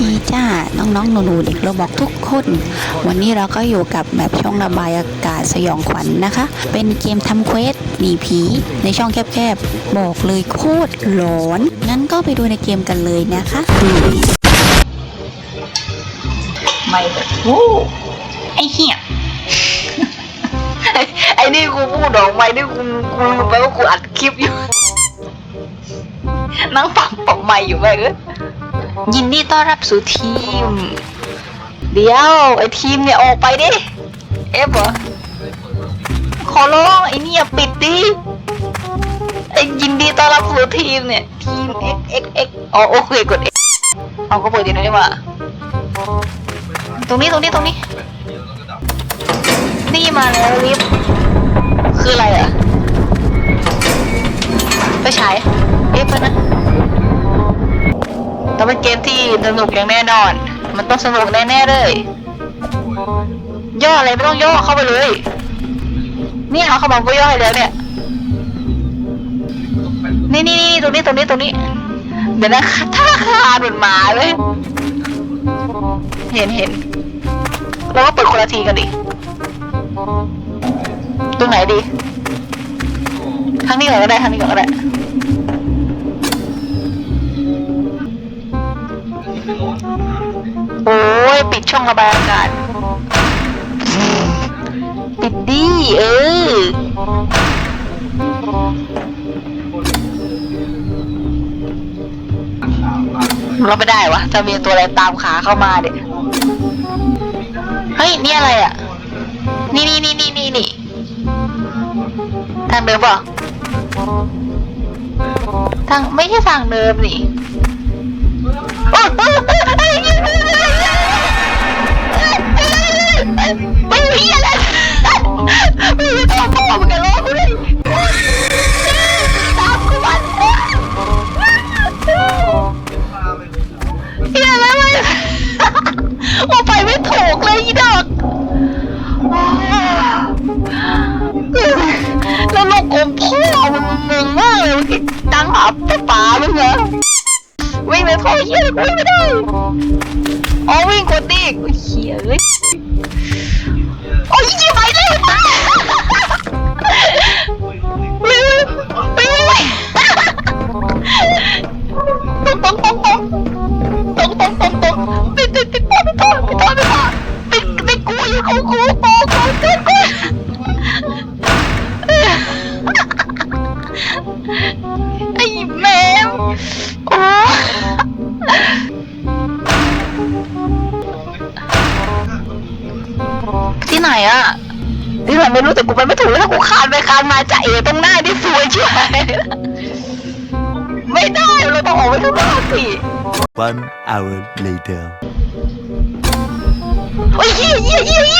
ดีจ้า น้องๆหนูๆเด็กเราบอกทุกคน วันนี้เราก็อยู่กับแบบช่องระบายอากาศสยองขวัญนนะคะ เป็นเกมทำเควสหนีผีในช่องแคบๆ บอกเลยโคตรหลอน งั้นก็ไปดูในเกมกันเลยนะคะไม่แบบโอ้ไอ้เหี้ยไอ้นี่กูพูดออกไม่นี่กูกูรู้ไปว่ากูอัดคลิปอยู่นั่งฟังปอกไม่อยู่แม่เอ้ ยยินดีต้อนรับสู่ทีม เดี๋ยวไอ้ทีมเนี่ยออกไปดิ เอฟเหรอขอร้องไอ้นี่อย่าปิดดิไอ้ยินดีต้อนรับสู่ทีมเนี่ย ทีม x x x อ๋อโอเคกด X เอาก็เปิดดีนะนี่ว่าตรงนี้ตรงนี้ตรงนี้ นี่มาแล้วลิฟต์คืออะไรอะ ไปฉายเอ๊ะเพื่อนนะแต่เป็นเกมที่สนุกอย่างแน่นอน มันต้องสนุกแน่ๆเลย ย่ออะไรไม่ต้องย่อเข้าไปเลย เนี่ยเขาบอกว่าย่อให้แล้วเนี่ยนี่นี่นี่ตรงนี้ตรงนี้ตรงนี้ เดี๋ยวนะท่าคาเหมือนหมาเลย เห็นเห็นเราก็เปิดคนละทีกันดิ ตรงไหนดี ทางนี้ก่อนก็ได้ทางนี้ก่อนก็ได้ ช่องระบายอากาศปิดดิเออ เราไม่ได้วะ จะมีตัวอะไรตามขาเข้ามาเด็เฮ้ย นี่อะไรอะ นี่นี่นี่นี่นี่นี่ทางเดิมเปล่ะทางไม่ใช่ทางเดิมนี่โอ๊ย ไม่มีอะไรไม่มีตัวพ่อมึงกันล้อกูเลยตามกูมันเฮียอะไรวะว่าไปไม่ถูกเลยอีดอกแล้วลูกอมพ่อมันงงมากเลยมันดังหาป้าป๋ามึงเหรอวิ่งไปพ่อเฮียเลยวิ่งไม่ได้ อ๋อวิ่งกดดิโอ้เฮียเอ้ยโอ้ยยี่ไปเลยวิ่งวิ่งวิ่งวิ่งตรงตรงตรงตรงตรงตรงตรงตรงติดติดติดพ่อติดพ่อติดพ่อติดพ่อติดติดกูอยู่ของกู ที่ไหนอะที่ไหนไม่รู้แต่กูไปไม่ถูกแล้วกูคานไปคานมาจะเอตรงหน้าที่สวยช่วยไม่ได้เราต้องออกไปข้างนอกสิ One hour later. โอ้ยเยี่ยเยี่ยเยี่ยเยี่ยเยี่ยเยี่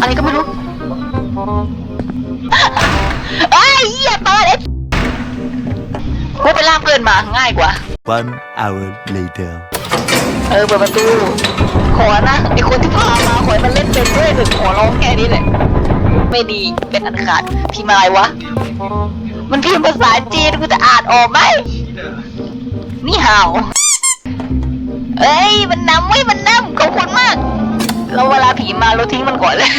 อะไรวะอะไรก็ไม่รู้ไอ้ยเหี้ยตอนเอ็ดกูไปล่ามเพื่อนมาง่ายกว่า One hour later. เออเปิดประตู ขอนะไอคนที่พามาขอให้มันเล่นเป็นด้วยถึงขอร้องแค่นี้แหละไม่ดีเป็นอันขาดพิมพ์อะไรวะ มันพิมพ์ภาษาจีนกูจะอ่านออกไหมนี่ห่าวเอ้ยมันนำไว้ยมันนำขอบคุณมาก เราเวลาผีมาเราทิ้งมันก่อนเลย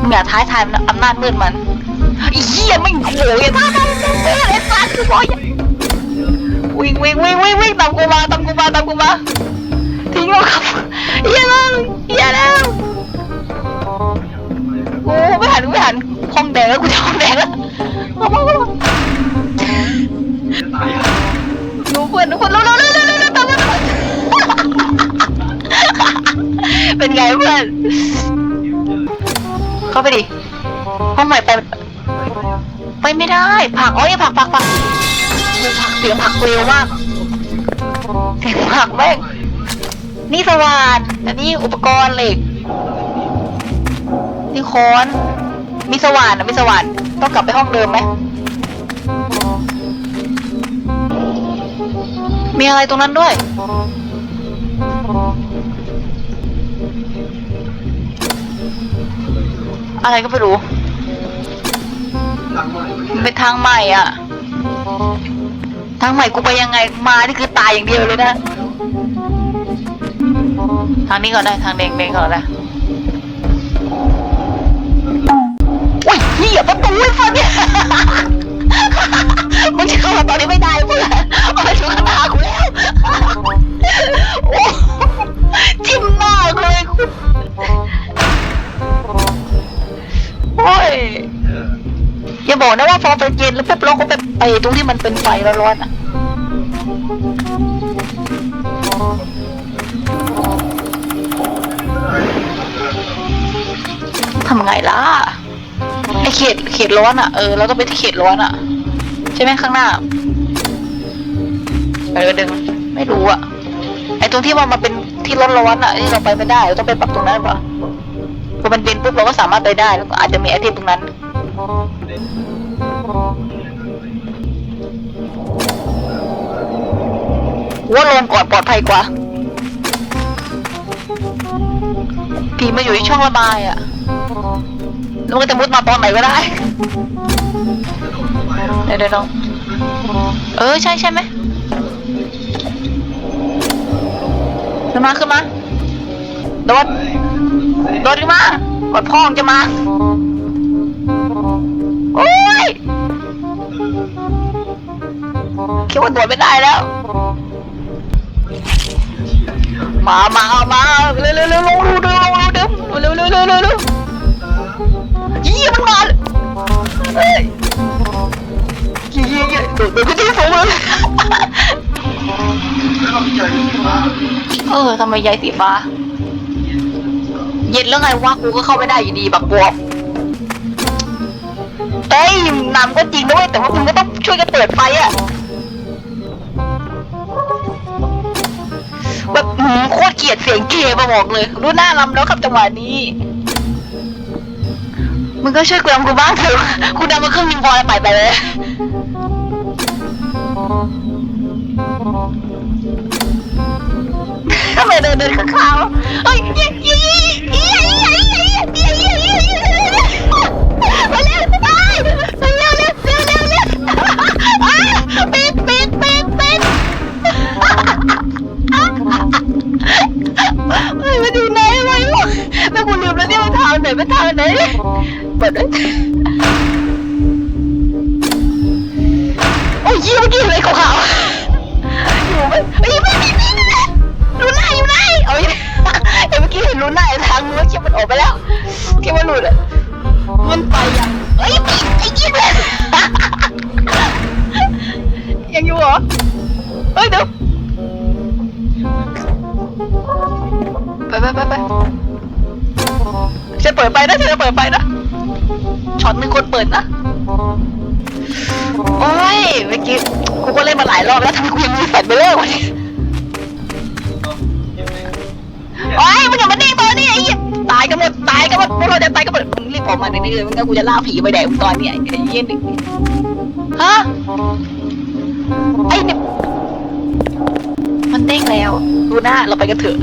มึงอย่าท้ายทายอำนาจมืดมันอ้เหี้ยไม่งโง่อย่าท้าทายอำนาจมืดไอ้สัตว์กูบอกอยวิ่งวิ่งวิ่งวิ่งวิ่งตามกูมาตามกูมาตามกูมาทิ้งเราครับเฮียแล้วเฮียแล้วกูไม่หันไม่หันห้องแดงแล้วกูจะห้องแดงแล้วเอามา เป็นไงเพื่อน เข้าไปดิ ห้องใหม่ไป ไปไม่ได้ ผักอ๋ออย่าผักผักผักผักเสียงผักเร็วมากเสียงผักแม่ง นี่สว่านอันนี้อุปกรณ์เหล็ก นี่ค้อน มีสว่านนะมีสว่าน ต้องกลับไปห้องเดิมไหม มีอะไรตรงนั้นด้วย อะไรก็ไม่รู้มันเป็นทางใหม่อะ ทางใหม่กูไปยังไงมานี่คือตายอย่างเดียวเลยนะ ทางนี้ก่อนได้ทางเด้งเด้งก่อนได้อุ้ยเหี้ยประตูไอ้ฟันเนี่ยมึงจะเข้ามาตอนนี้ไม่ได้เพื่อนเอาไปถึงข้างหน้ากูแล้วโอ้จิ้มหน้า บอกนะว่าพอไปเย็นแล้วปุ๊บเราก็ไปไปตรงที่มันเป็นไฟร้อนๆอะทำไงล่ะไอเขตเขตร้อนอะเออเราต้องไปที่เขตร้อนอะ ใช่ไหมข้างหน้าเออดึงไม่รู้อะไอตรงที่ว่ามันเป็นที่ร้อนร้อนๆอะที่เราไปไม่ได้เราต้องไปปรับตรงนั้นหรอเปล่าพอมันเย็นปุ๊บเราก็สามารถไปได้แล้วก็อาจจะมีไอเทมตรงนั้น ว่าลงก่อนปลอดภัยกว่า ผีมาอยู่ที่ช่องระบายอะแล้วมันก็จะมุดมาตอนไหนก็ได้ เดี๋ยวเดี๋ยวน้องเออ ใช่ใช่ไหมขึ้นมาขึ้นมา โดด โดดขึ้นมาก่อนพ่องจะมา โอ้ยคิดว่าโดดไม่ได้แล้ว มามามาเร็วเร็วเร็วลงดูดูลงดูเร็วเร็วเร็วเร็วเร็วยี่มันมาเฮ้ยยี่ยี่ยี่โดดโดดไปที่สูงเลยเออทำไมยายสีฟ้า เย็นแล้วไงวะกูก็เข้าไม่ได้อยู่ดีแบักบวบ เอ้ยน้ำก็จริงด้วยแต่ว่ามึงก็ต้องช่วยกันเปิดไฟอะแบบหืมโคตรเกลียดเสียงเกมาบอกเลย รู้หน้าลำแล้วครับจังหวะนี้ มึงก็ช่วยกูดำกูบ้างเถอะกูดำมาครึ่งหนึงพอแล้วไปไปเลยทำไมเดินเดินข้างๆ này mới thơ đấy Bà đất Ôi dì ôi dì lấy khẩu khảo Dù mấy Ôi dì mấy dì mấy dì Luna อยู่ไหนโอ้ยเมื่อกี้เห็นลูน่าทางมือนที่มันออกไปแล้วที่มันหลุดอะมันไปยังเอ้ยไอ้กิ๊ดเลยยังอยู่เหรอเฮ้ยเดี๋ยวไปไปไปไป ฉันเปิดไปนะฉันจะเปิดไปนะช็อตหนึ่งคนเปิดนะโอ้ยเมื่อกี้กูก็เล่นมาหลายรอบแล้วทำไมกูยังมีแฟลชไปเลยวะเนี่ยโอ้ยมึงอย่ามานิ่งตอนนี้ไอ้ตายกันหมดตายกันหมดพวกเราจะตายกันหมดมึงรีบออกมาเดี๋ยวนี้เลยม่งั้นกูจะล่าผีไปแดกมึงตอนเนี้ยไอ้เหี้ยหนึ่งฮะไอ้เนี่ยมันเด้งแล้วดูหน้าเราไปกันเถอะ